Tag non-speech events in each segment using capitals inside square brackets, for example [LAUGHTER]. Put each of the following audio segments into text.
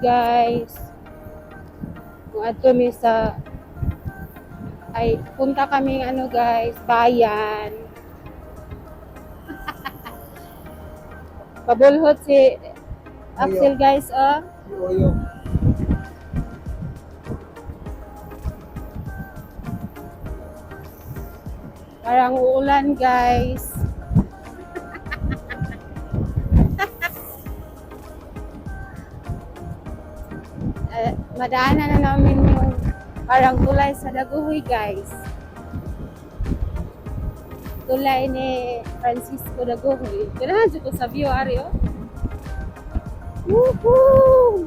Guys. Kung ato mi sa ay punta kami ano guys, bayan. [LAUGHS] Pabulhot si Axel guys, oh. Yoyo. Parang uulan guys. Madaanan na namin yung parang tulay sa Daguhoy guys. Tulay ni Francisco Daguhoy. Ganahan ko sa view, Ario. Woohoo!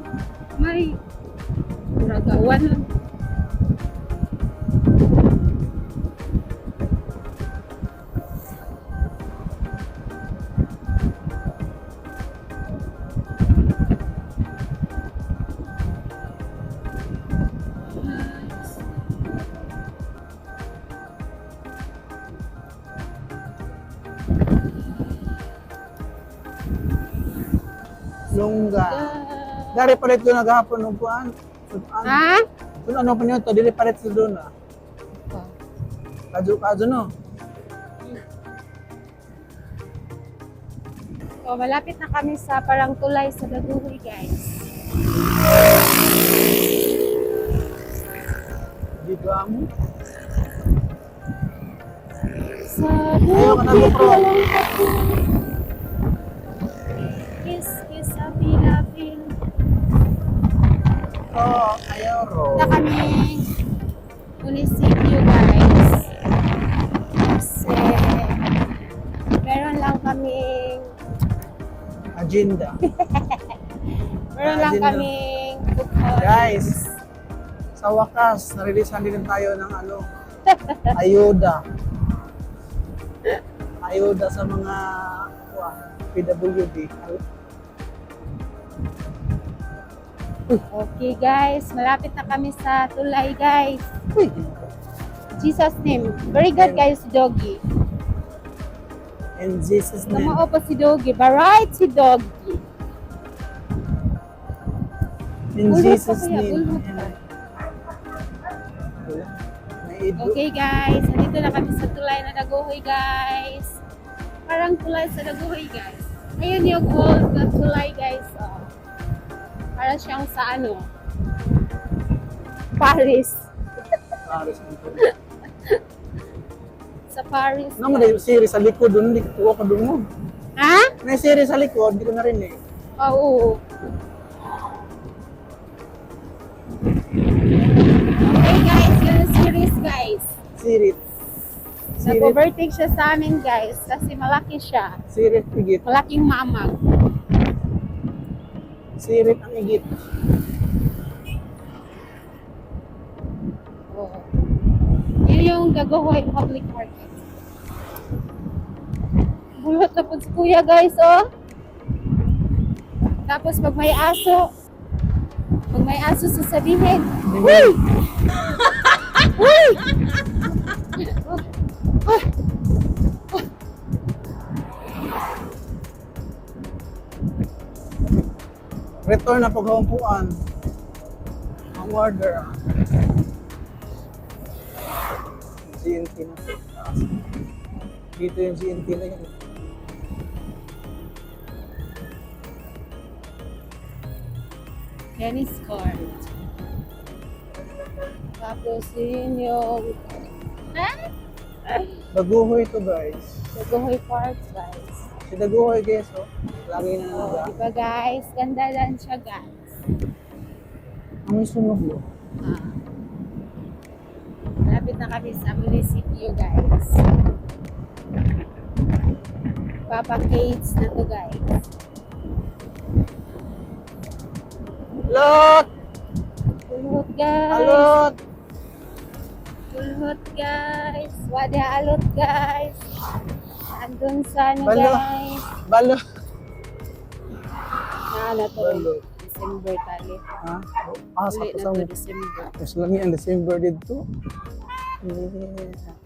May ragawan lang. Lungga. Dari palit doon naghapon ng kuan. Ha? Kung ano pa niyo to, dili palit sa doon ah. Kadyo, kadyo no. So, malapit na kami sa parang tulay sa Daguhoy, guys. Dito amo. Sa Ayaw ka na Na kami munisipyo, guys. Kasi meron lang kaming Agenda. [LAUGHS] meron lang Ayun na. kaming. Guys, sa wakas, nareleasehan din tayo ng ano, [LAUGHS] ayuda. Ayuda sa mga PWD. Okay, guys. Malapit na kami sa tulay, guys. Uy, Jesus name. Very good, guys, Doggy. in Jesus' name. Tumao pa si Doggy. Ba-right si Doggy. In Bulhot Jesus' kuya, name. Naido. Okay guys, nandito na kami sa tulay na Daguhoy guys. Parang tulay sa Daguhoy guys. Ayun yung old na tulay guys. Oh. Para siyang sa ano, Paris. Paris. [LAUGHS] Sa Paris. Ano mo na yung series sa likod doon, hindi ko ko doon mo. Ha? May series sa likod, hindi ko na rin eh. Oo. Okay guys, yun ang series guys. Series. Series, Nag-overtake siya sa amin guys kasi malaki siya. series higit. Malaking mamag. Series ang higit. Oo. Yun yung Daguhoy Public Market. Bulot na po si kuya guys, oh. Tapos pag may aso, pag may aso sasabihin, Uy! [LAUGHS] Uy! Return na paghahumpuan. Ang order. ah. GNT na. Dito yung GNT na yun. Tennis court. Tapos yun yung Daguhoy ito guys. Daguhoy Park guys. Si Daguhoy guys oh. Lagi na Oh, naga. diba guys? Ganda lang siya guys. Ang sunog mo. Ah. Malapit na kami sa munisipyo, guys. Papa Kates na to, guys. Lot! Kulhot, guys. Alot! Kulhot, guys. Wada alot, guys. Andun sa ano, Balo. guys. Balo! Na to, Balo. December tali. Ha? Ah, sa Uli na to, December. Mas lami ang December dito. Yeah.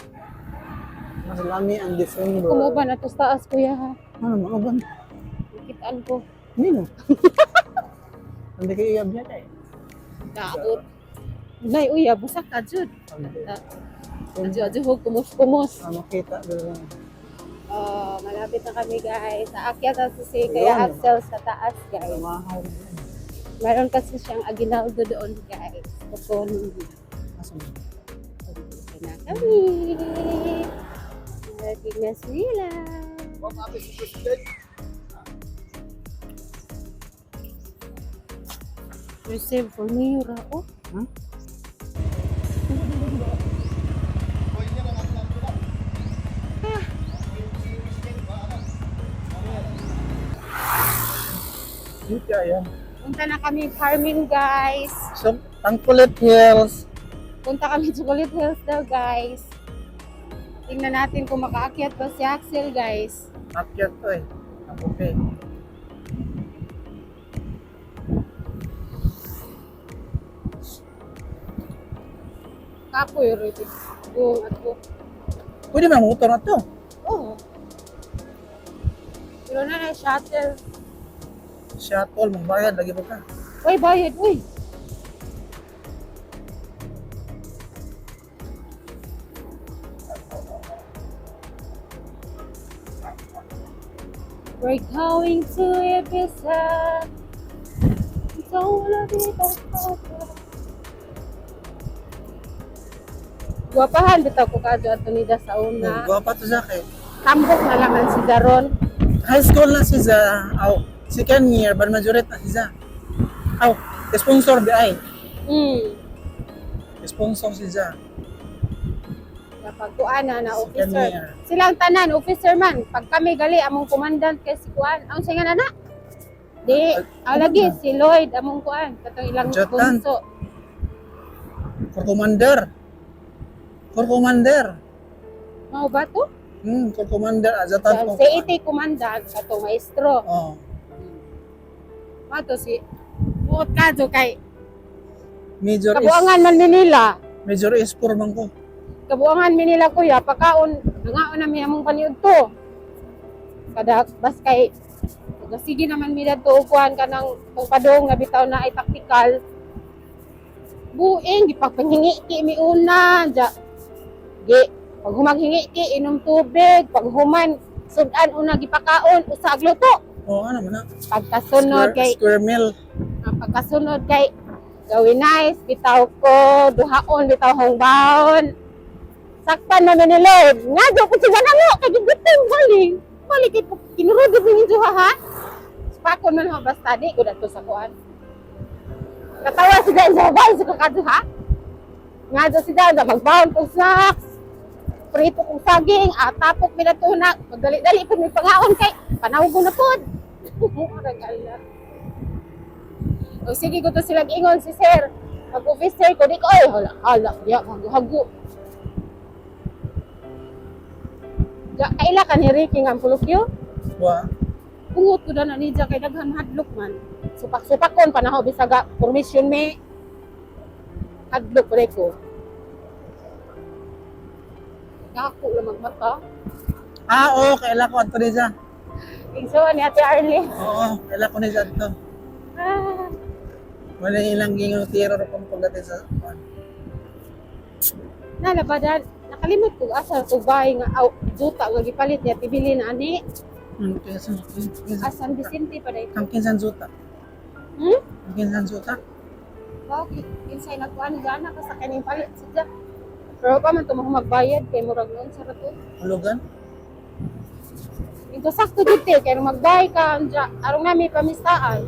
Mas lami ang December. Kumuba na to sa taas, kuya, ha? Ano, mga ban? Kitaan ko. Hindi no. [LAUGHS] Hindi kayo iyab niya eh. Daot. Nay, uya, busak ka, Jud. Adyo, huwag kumus-kumus. Ah, makita doon. Oh, malapit na kami, guys. Aakyat na si kaya. Axel sa taas, guys. Meron kasi siyang aginaldo doon, guys. Asa mo? Dito na kami. Narating na sila. Reserve for Mayor, oh. Hmm? Dito yan. Punta na kami farming, guys. So, Tangkulit Hills. Punta kami Chocolate Hills daw, guys. Tingnan natin kung makaakyat ba si Axel, guys. Akyat to eh. Okay. Kapoy, Rudy. Kung ako. Pwede ba motor na to? Oo. Pero na na, shuttle. Shuttle, magbayad lagi ba ka? Uy, bayad, uy. We're going to Ibiza. Don't be that photo. Guwapahan, bitaw ko kadyo ato ni Da sa una. Gwa pa to sa akin. Tambok na lang ang si Daron. High school na si Za. Aw, second year, but majority na si Za. Aw, sponsor di ay. Hmm. Sponsor si Za. Kapag kuan na na officer. year. Silang tanan, officer man. Pag kami gali, among commandant kay si kuan. Ang singa na na. Di, ah, lagi, si Lloyd, among kuan. Katong ilang bunso. For commander. For commander. Mao ba to? Hmm, for commander. Azatan Sa si iti commandant, katong maestro. Oh. To si Buot kadto kay Major is, kabuangan man Manila. major is for man ko. Kabuangan Manila kuya, pagkaon, nangaon na mi among paniud to. Kada bas kay sige naman mi dadto kuan ka ng pagpadong nga bitaw na ay taktikal. Buing gipagpanghingi ti mi una ja. Gi pag humaghingi ti inom tubig, pag human sudan una gipakaon usag luto. Oh, ano man na? Pagkasunod Square, kay square meal. ang pagkasunod kay gawin nice, bitaw ko, duhaon, bitaw hong baon. Sakpan namin ni Lord. Nga, do ko siya namo, kay giguting balik. Balik, kay kinurugod ng inyo ha? Spakon man ho, basta di, ko to sa kuan. Katawa si Dan sa bahay, sa kakado ha? Nga do si Dan, magbaon kong snacks. Prito kong saging, at tapok minatunak. Magdali-dali po may pangaon kay, panahon ko na po. Regala. [LAUGHS] O sige ko to silang ingon si sir. Mag-officer ko, di ko, ay, hala, hala, ya, hagu-hagu. Ya, kaila ka ni Ricky nga ang pulukyo? Wa. Pungot ko na ni Diya kay daghan hadlok man. Supak-supakon, panaho, bisaga, permission me. Hadlok pre ko. Ako lang magmata. Ah, oo, kaila ko ato ni Za. Igso ni Ate Arlie. Oo, kaila ko ni Za ato. Ah, Wala ilang gingon tiro ro kung pagdating sa kuan. na nabadan, nakalimot ko asa ko bahay nga aw juta nga gipalit niya tibili na ani. Hmm, kinsan. Asan Vicente pa dai. Ang kinsan zuta. Hmm? Ang kinsan zuta. Bakit? Kinsay nagkuhan gana ka sa kaning palit sadya. Pero pa man tumang magbayad kay murag noon sa rato. Hulugan. Ito sakto dito kay nung magbayad ka arong nami pamistaan.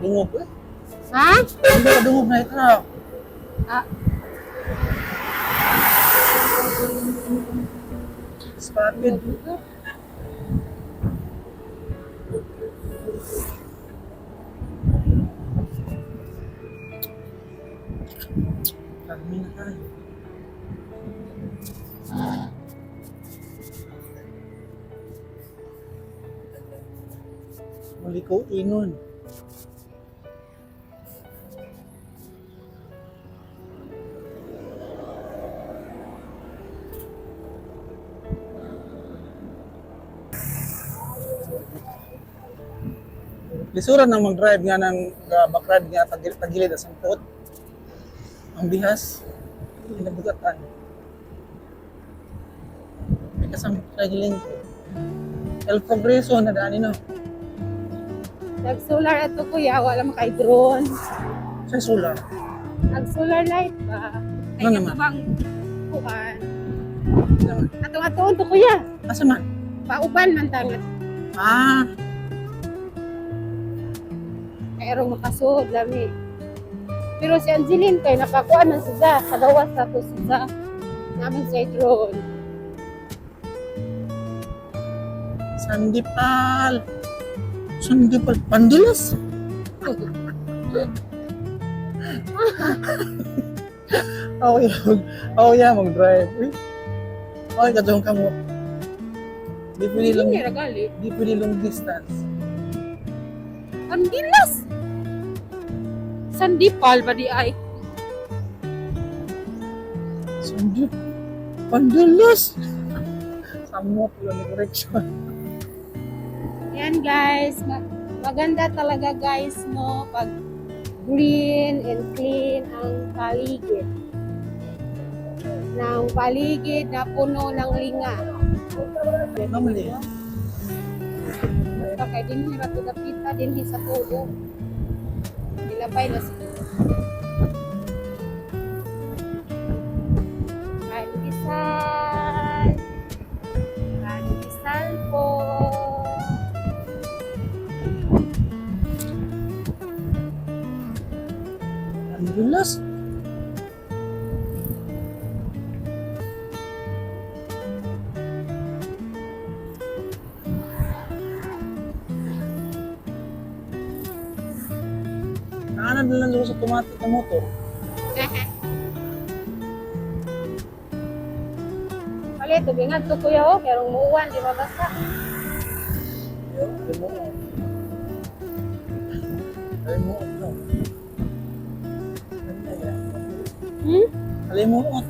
Dungog eh. Ha? Hindi ka dungog na ito. Ah. Spotted. Kami na tayo. Lisuran nang mag-drive nga ng uh, back-ride nga tagil tagilid sa sampot. Ang bihas, pinabugatan. May kasang tragiling. El Progreso na daan no. Nag-solar ato kuya, wala man kay drone. Sa solar. Nag-solar light ba? Ay, Ano ito naman? bang kuhan? Atong-atong to kuya. Asa man? Pauban man tangat. Ah, Kairong makasud lami. Pero si Angeline kay nakakuha man siya. Kadawas sa to siya. Namin sa drone. Sandipal. Sandipal. Pandulas. Oh, yeah. Oh, yeah, mag-drive. Uy. Okay, katong ka mo. Di pwede ragali. di pwede long distance. Ang gilas. Sandipal ba di ay? Sandip. Pandulas. Samot yun, correction. Yan guys, ma- maganda talaga guys no pag green and clean ang paligid. Ng paligid na puno ng linga. Normally, Basta kay din hirap kapita din sa tulo. Nilabay na sila. Pandesal po. Naanan automatic na motor. Kali, tubingan to kuya. Kaya rong muuwan, di mabasa. Remote. Remote, no? Hmm? Remote.